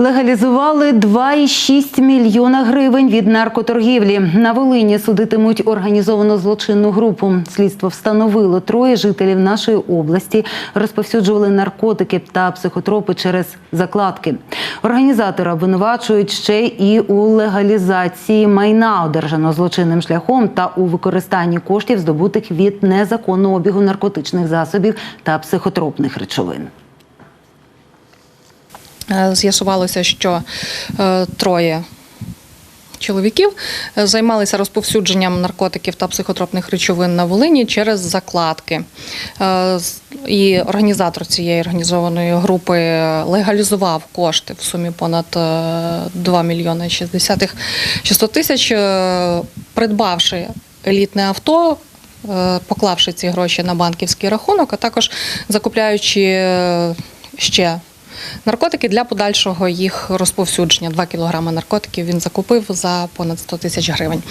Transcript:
Легалізували 2,6 мільйона гривень від наркоторгівлі. На Волині судитимуть організовану злочинну групу. Слідство встановило троє жителів нашої області розповсюджували наркотики та психотропи через закладки. Організатора обвинувачують ще і у легалізації майна, одержаного злочинним шляхом, та у використанні коштів, здобутих від незаконного обігу наркотичних засобів та психотропних речовин. Е, З'ясувалося, що е, троє чоловіків е, займалися розповсюдженням наркотиків та психотропних речовин на Волині через закладки. І організатор цієї організованої групи легалізував кошти в сумі понад е, 2 мільйони 60 600 тисяч, придбавши елітне авто. Поклавши ці гроші на банківський рахунок, а також закупляючи ще наркотики для подальшого їх розповсюдження. 2 кілограми наркотиків він закупив за понад 100 тисяч гривень.